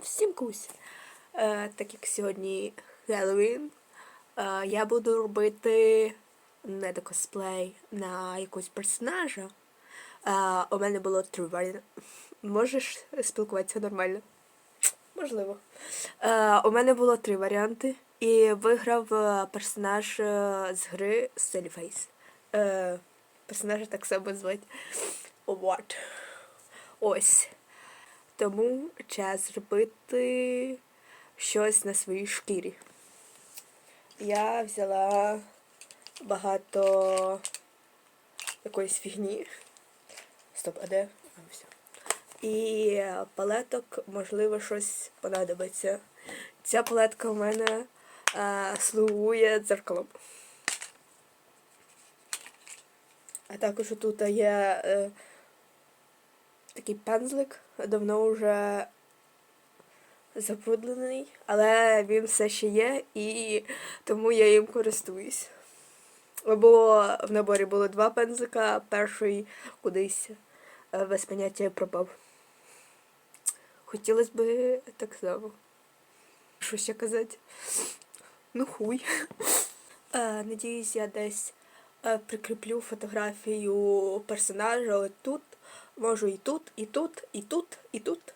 Всім кусь. Е, так як сьогодні Хеллоуін, е, я буду робити не до косплей на якогось персонажа. Е, у мене було три варіанти. Можеш спілкуватися нормально? Можливо. Е, у мене було три варіанти, і виграв е, персонаж е, з гри Селіфейс. Е, персонажа так само звати. What? Ось. Тому час зробити щось на своїй шкірі. Я взяла багато якоїсь фігні. Стоп, а де? А, все. І палеток, можливо, щось понадобиться. Ця палетка у мене е, слугує дзеркалом. А також тут є е, такий пензлик, давно вже забруднений, але він все ще є, і тому я їм користуюсь. Бо в наборі було два пензлика, перший кудись е, без поняття пропав. Хотілося б так само. Що ще казати? Ну хуй. Е, надіюсь, я десь е, прикріплю фотографію персонажа от тут. Можу і тут, і тут, і тут, і тут.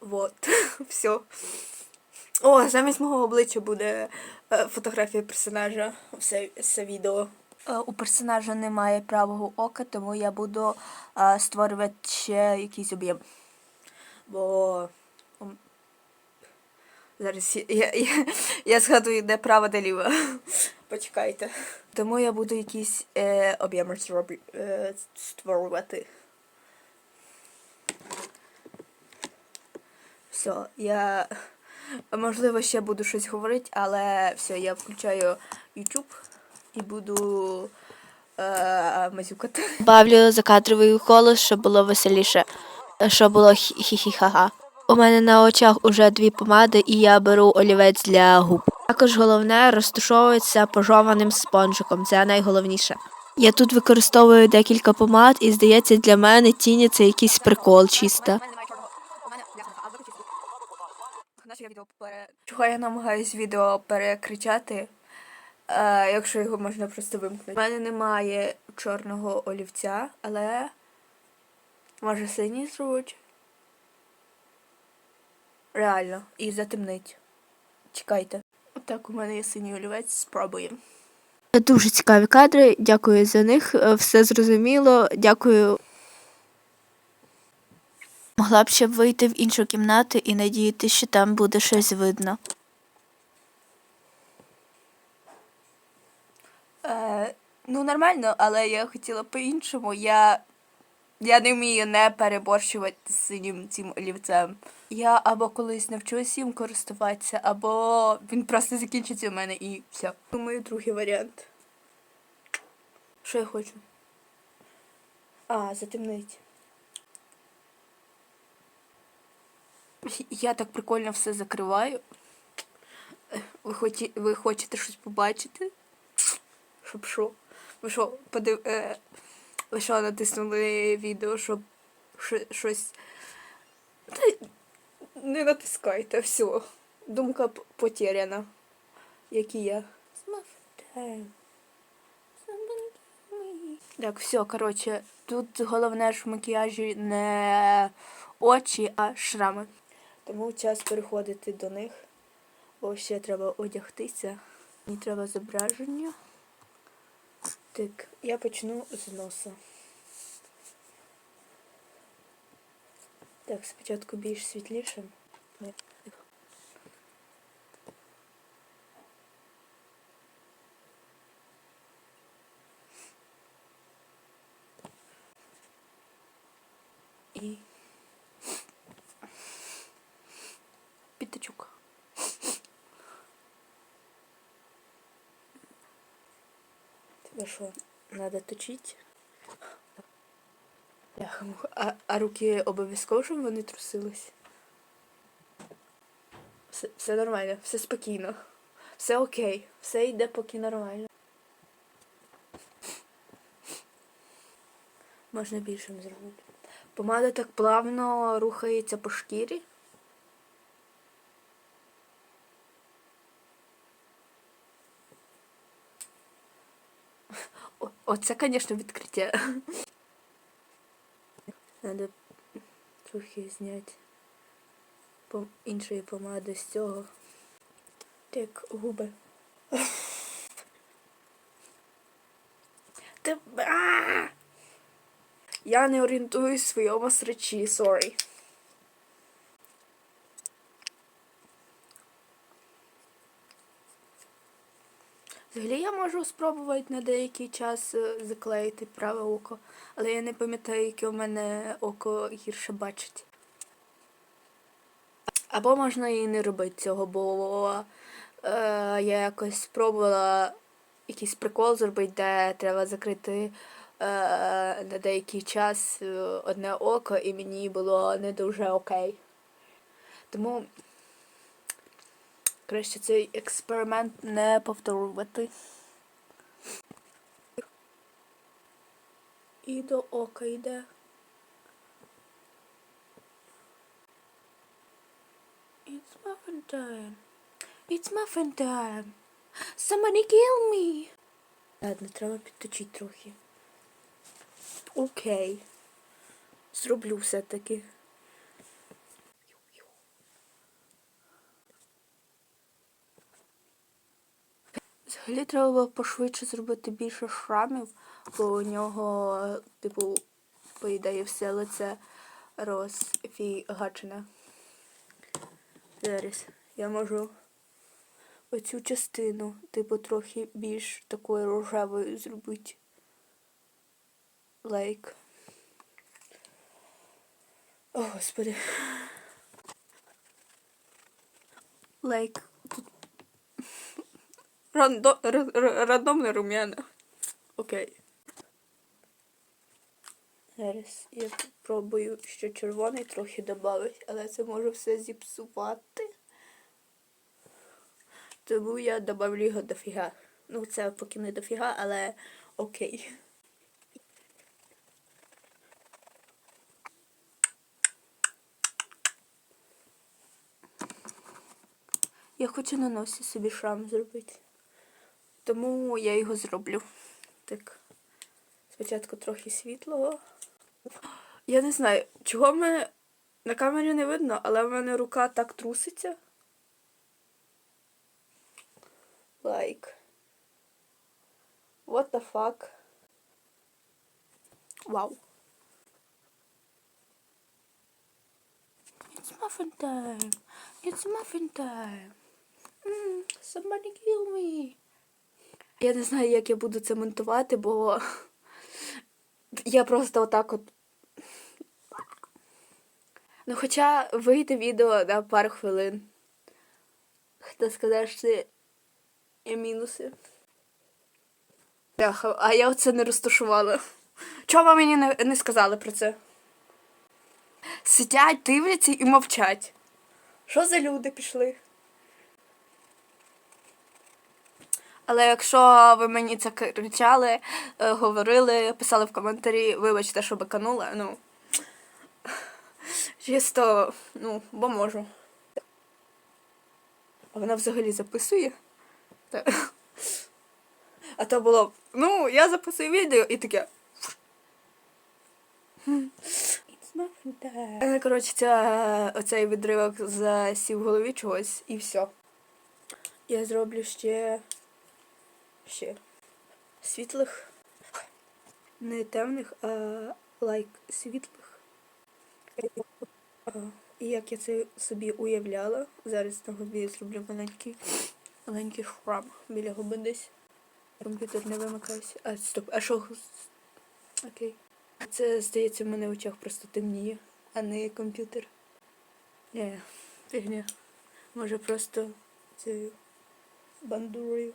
Вот. Все. О, замість мого обличчя буде е, фотографія персонажа. Все, все відео. Е, У персонажа немає правого ока, тому я буду е, створювати ще якийсь об'єм. Бо. Зараз я, я, я, я згадую, де право, де ліво. Почекайте. Тому я буду якісь е, об'єми е, створювати. Все, я можливо ще буду щось говорити, але все, я включаю YouTube і буду е, мазюкати. Бавлю закадровий голос, щоб було веселіше, щоб було хі-хі-ха-ха. У мене на очах уже дві помади, і я беру олівець для губ. Також головне розташовується пожованим спонжиком. Це найголовніше. Я тут використовую декілька помад, і здається, для мене тіні це якийсь прикол чисто. Чого я намагаюсь відео перекричати, е, якщо його можна просто вимкнути. У мене немає чорного олівця, але може синій зруть. Реально, і затемнить. Чекайте. Отак у мене є синій олівець, спробуємо. Дуже цікаві кадри. Дякую за них. е, Все зрозуміло. Дякую. Могла б ще вийти в іншу кімнату і надіятися, що там буде щось видно. Е, ну, нормально, але я хотіла по-іншому. Я, я не вмію не переборщувати з синім цим олівцем. Я або колись навчусь їм користуватися, або він просто закінчиться у мене і все. Думаю, другий варіант. Що я хочу? А, затемнить. Я так прикольно все закриваю. Ви, хоті, ви хочете щось побачити? Щоб що? Ви що, подив... Е... Ви що натиснули відео, щоб що- щось. Та не натискайте, все. Думка потеряна. Як і я. Так, все, коротше, тут головне ж в макіяжі не очі, а шрами. Тому час переходити до них. Бо ще треба одягтися. Мені треба зображення. Так, я почну з носа. Так, спочатку більш світлішим. Ні. І піточок. Тебе що, надо точить? А, а руки обов'язково, щоб вони трусились? Все, все нормально, все спокійно. Все окей, все йде поки нормально. Можна більшим зробити. Помада так плавно рухається по шкірі. Оце, звісно, відкриття. Надо трохи зняти іншої помади з цього. Так, губи. Я не орієнтуюсь в своєму срачі, сорі. Взагалі я можу спробувати на деякий час е, заклеїти праве око, але я не пам'ятаю, яке у мене око гірше бачить. Або можна і не робити цього, бо е, я якось спробувала якийсь прикол зробити, де треба закрити е, на деякий час е, одне око, і мені було не дуже окей. Тому краще цей експеримент не повторювати. І до ока йде. It's muffin time. It's muffin time. Somebody kill me. Ладно, треба підточити трохи. Окей. Зроблю все-таки. Взагалі треба було пошвидше зробити більше шрамів, бо у нього, типу, по ідеї, все лице розфігачене. Зараз я можу оцю частину, типу, трохи більш такою рожевою зробити. Лайк. О, господи. Лайк. Тут Рандо... рандомне рум'яна. Окей. Зараз я спробую ще червоний трохи додати, але це може все зіпсувати. Тому я добавлю його дофіга. Ну, це поки не дофіга, але окей. Я хочу на носі собі шрам зробити. Тому я його зроблю. Так. Спочатку трохи світлого. Я не знаю, чого в мене на камері не видно, але в мене рука так труситься. Like. What the fuck? Вау. It's muffin time. It's muffin time. Mm, somebody kill me. Я не знаю, як я буду це монтувати, бо я просто отак от. Ну, хоча вийде відео на пару хвилин. Хто сказав, що це є мінуси. А я оце не розташувала. Чого мені не, не сказали про це? Сидять, дивляться і мовчать. Що за люди пішли? Але якщо ви мені це кричали, е, говорили, писали в коментарі, вибачте, що баканула, ну. Чисто, ну, бо можу. А вона взагалі записує? А то було, ну, я записую відео і таке. Е, Коротше, ця, оцей відривок засів в голові чогось і все. Я зроблю ще. Ще світлих. Не темних, а лайк світлих. І як я це собі уявляла, зараз на губі я зроблю маленький, маленький шрам біля губи десь. Комп'ютер не вимикався. А, стоп, а що? Окей. Це, здається, в мене в очах просто темніє, а не комп'ютер. Не, фігня. Може просто цією бандурою.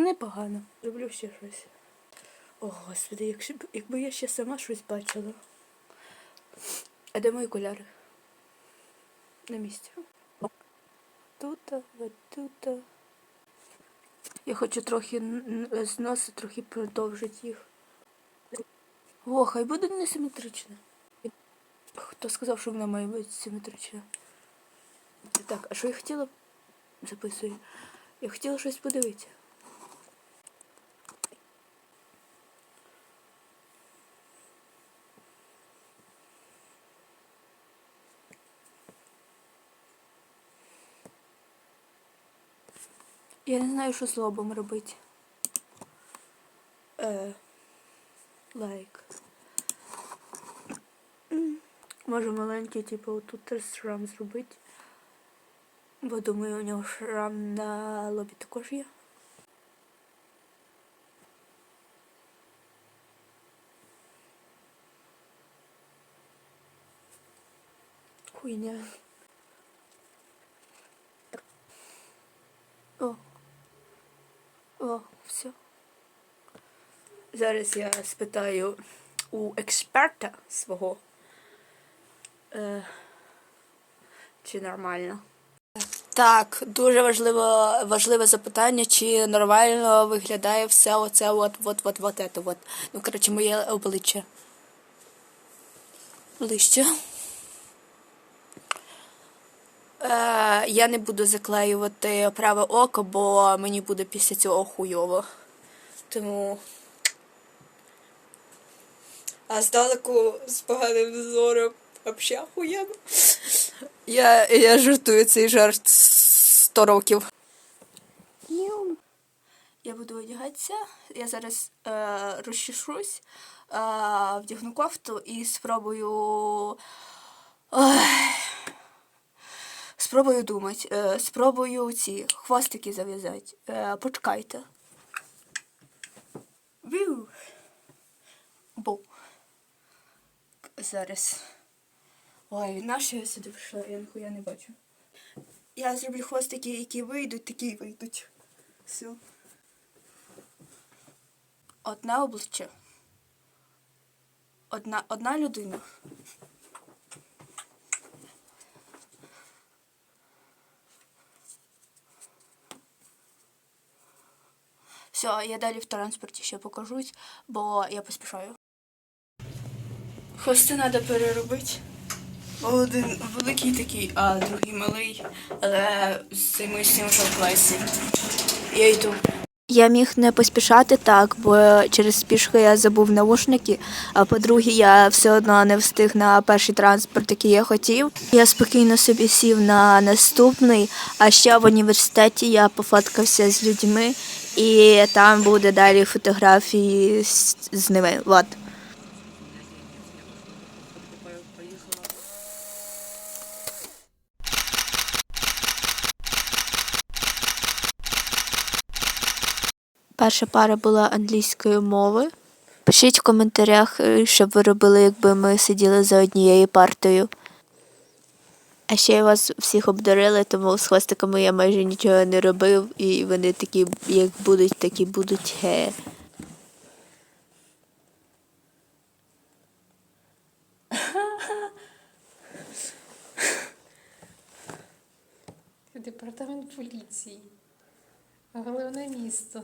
Непогано. Роблю ще щось. О, господи, якщо б якби я ще сама щось бачила. А де мої окуляри? На місці. Тут, от тут. Я хочу трохи з носа трохи продовжити їх. О, хай буде несиметрично. Хто сказав, що вона має бути симетрична? Так, а що я хотіла записую. Я хотіла щось подивитися. Я не знаю, що з лобом робити. Е, лайк. Може маленький, типу, теж шрам зробити. Бо думаю, у нього шрам на лобі також є. Хуйня. О. О, все. Зараз я спитаю у експерта свого, е, чи нормально. Так, дуже важливо, важливе запитання, чи нормально виглядає все оце от, от, от, от, от. Ну, коротше, моє обличчя. Ближче. Е, я не буду заклеювати праве око, бо мені буде після цього хуйово. Тому. А здалеку з поганим зором взагалі охуєнно. Я, я жартую цей жарт 100 років. Я буду одягатися. Я зараз е, розчешусь, е, вдягну кофту і спробую. Ой, спробую думати. Е, спробую ці хвостики зав'язати. Е, почекайте. Віу. Бо. Зараз. Ой, нащо я сюди прийшла? Я ніхуя не бачу. Я зроблю хвостики, які вийдуть, такі й вийдуть. Все. Одне обличчя. Одна, одна людина. Все, я далі в транспорті ще покажусь, бо я поспішаю. Хвости треба переробити. Один великий такий, а другий малий, але ми з цим вже в класі. Я йду. Я міг не поспішати так, бо через спішки я забув наушники. А по-друге, я все одно не встиг на перший транспорт, який я хотів. Я спокійно собі сів на наступний. А ще в університеті я пофоткався з людьми, і там буде далі фотографії з, з ними. От. Перша пара була англійської мови. Пишіть в коментарях, е, що ви робили, якби ми сиділи за однією партою. А ще я вас всіх обдарила, тому з хвостиками я майже нічого не робив, і вони такі, як будуть, такі будуть. Хе. Департамент поліції. Головне місто.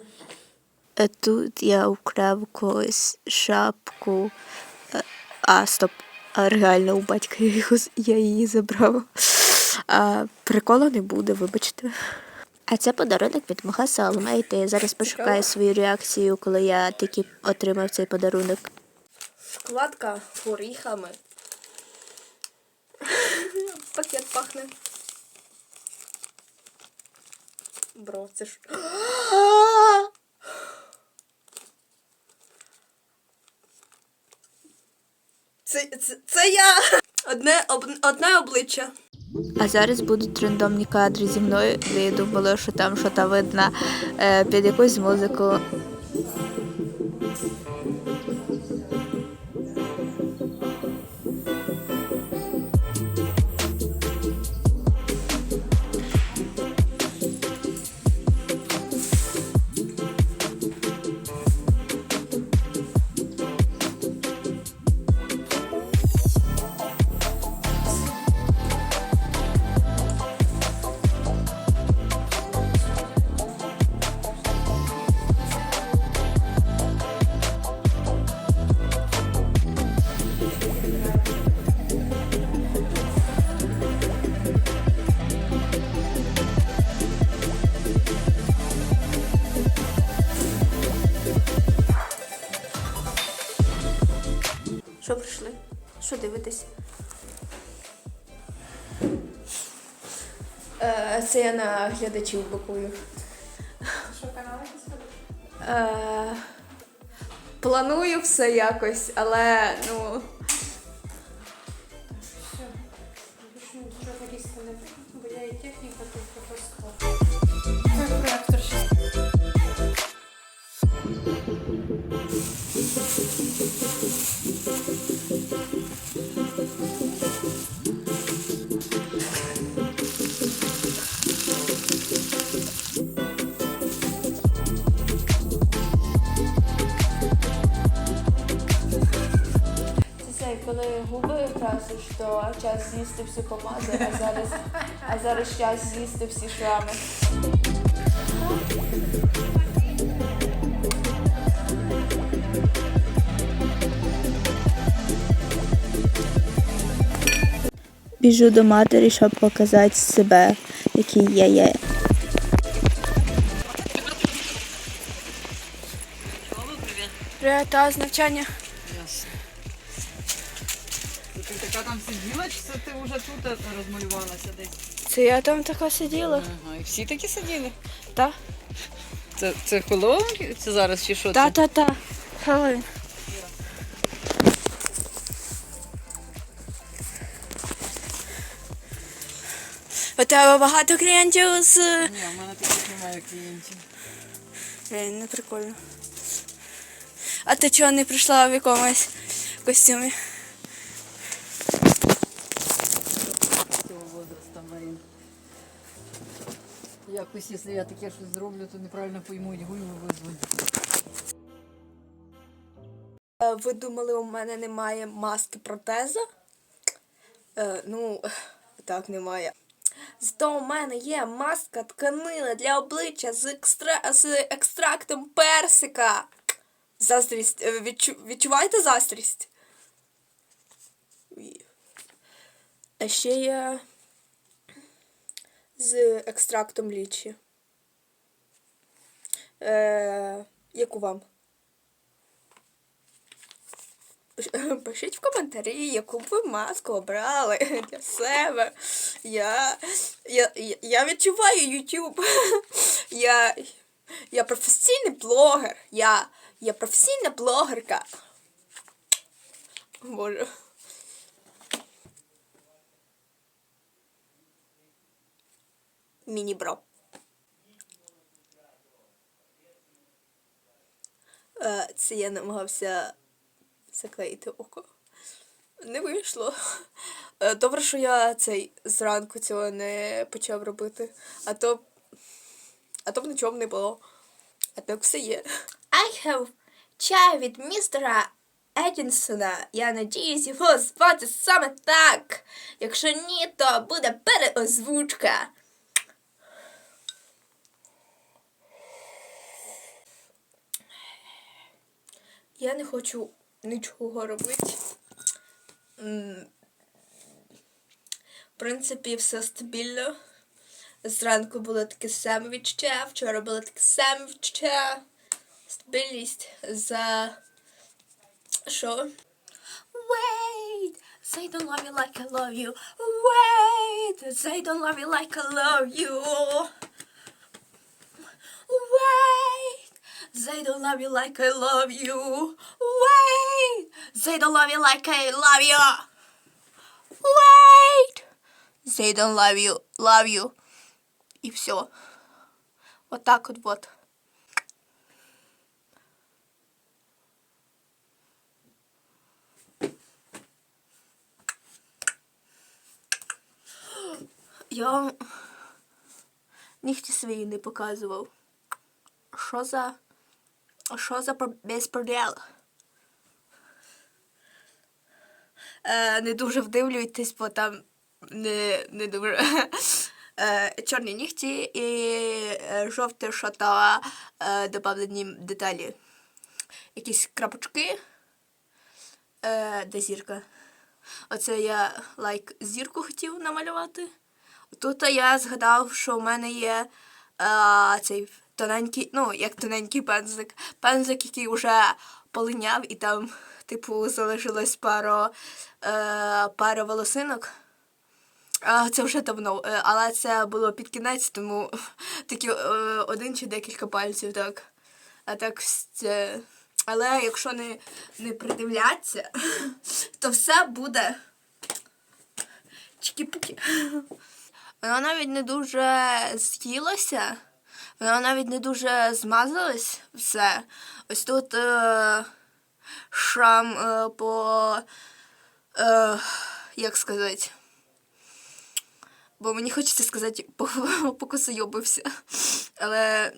Тут я украв когось шапку. Е, А, стоп. А реально у батька я, його, я її забрав. А, приколу не буде, вибачте. А це подарунок від мого Соломейти. Я зараз пошукаю свою реакцію, коли я тільки отримав цей подарунок. Шоколадка горіхами. Пакет пахне. Бро, це ж. Це, це, це я! Одне, об, одне обличчя. А зараз будуть рандомні кадри зі мною, де я думала, що там щось видно е, під якусь музику. Це я на глядачів бакую. Що канал якийсь? Е, планую все якось, але ну. То час з'їсти всю помаду, а зараз, а зараз час з'їсти всі шрами. Біжу до матері, щоб показати себе, який я є. Привіт, та з навчання. Така там сиділа, чи це ти вже тут е, розмалювалася десь? Це я там така сиділа. Ага, і всі такі сиділи? Та? Це, це Хеллоуін? Це зараз чи що Та, це? та, та. Хеллоуін. У тебе багато клієнтів з. Ні, в мене таких немає клієнтів. Блін, не прикольно. А ти чого не прийшла в якомусь костюмі? Якось, якщо я таке щось зроблю, то неправильно поймуть, гульву визвуть. Е, Ви думали, у мене немає маски протеза? Е, ну, так, немає. Зато у мене є маска тканини для обличчя з, екстра... з екстрактом персика. Заздрість. е, Відчу... Відчуваєте заздрість? А ще є з екстрактом лічі. Е, яку вам? Пишіть в коментарі, яку ви маску обрали для себе. Я, я, я- відчуваю YouTube. Я, я професійний блогер. Я, я професійна блогерка. Боже. Міні-бро. Е, Це я намагався заклеїти око. Не вийшло. Е, Добре, що я цей зранку цього не почав робити. А то. А то б нічого не було. А так все є. I have чай від містера Едінсона. Я надіюсь його звати саме так. Якщо ні, то буде переозвучка. Я не хочу нічого робити. В принципі, все стабільно. Зранку було таке саме відчуття, вчора було таке саме відчуття. Стабільність за що? Wait, they don't love you like I love you. Wait, they don't love you like I love you. Wait, they don't love you like I love you. Wait, they don't love you like I love you. Wait, they don't love you, love you. И все. Вот так вот вот. Я вам нігті свої не показував. Що за. Що за безпреділ? Е, не дуже вдивлюйтесь, бо там не, не дуже. Е, чорні нігті і е, жовте шота е, добавлені деталі. Якісь крапочки. Е, де зірка? Оце я лайк зірку хотів намалювати. Тут я згадав, що в мене є е, цей тоненький, ну, як тоненький пензлик. Пензлик, який вже полиняв і там, типу, залишилось пару, е, пару волосинок. Це вже давно, е, але це було під кінець, тому такі е, один чи декілька пальців, так. А так це. Але якщо не, не придивлятися, то все буде чики-пуки. Воно навіть не дуже з'їлося, воно навіть не дуже змазалось все. Ось тут е, шрам е, по. Е, як сказати? Бо мені хочеться сказати, по, покосойобився. Але.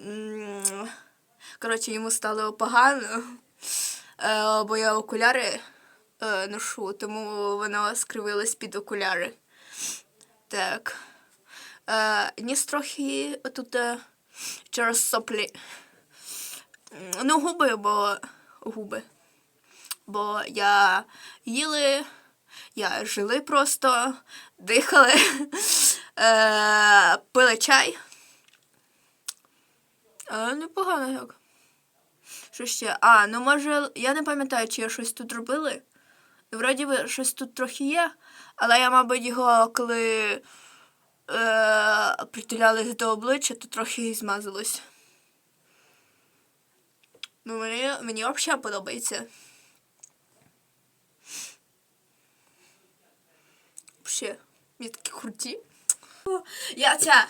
Коротше, йому стало погано, е, бо я окуляри е, ношу, тому воно скривилось під окуляри. Так. Е, ніс трохи тут е, через соплі. Ну, губи, бо губи. Бо я їли, я жили просто, дихали, е, пили чай. Непогано як. Що ще? А, ну може, я не пам'ятаю, чи я щось тут робили. Вроді би, щось тут трохи є, але я, мабуть, його коли е, притуляли до обличчя, то трохи і змазалось. Ну, мені, мені взагалі подобається. Взагалі, мені такі круті. Я ця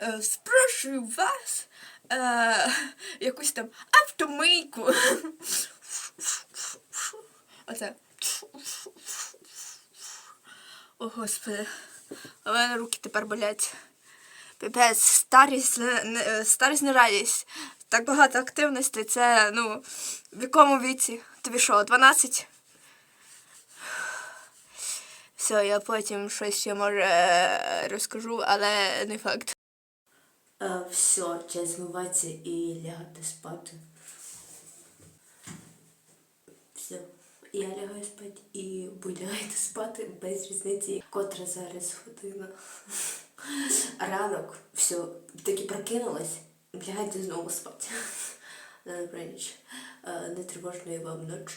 е, спрошую вас е, якусь там автомийку. Оце. О, господи. У мене руки тепер болять. Піпець, старість, не- старість не радість. Так багато активностей. Це, ну, в якому віці? Тобі що, 12? Все, я потім щось ще може розкажу, але не факт. Е, все, час змиватися і лягати спати. Все. Я лягаю спати і ви лягаєте спати без різниці, котра зараз година. Ранок, все, таки прокинулась, лягайте знову спати. На добраніч. Е, Не тривожної вам ночі.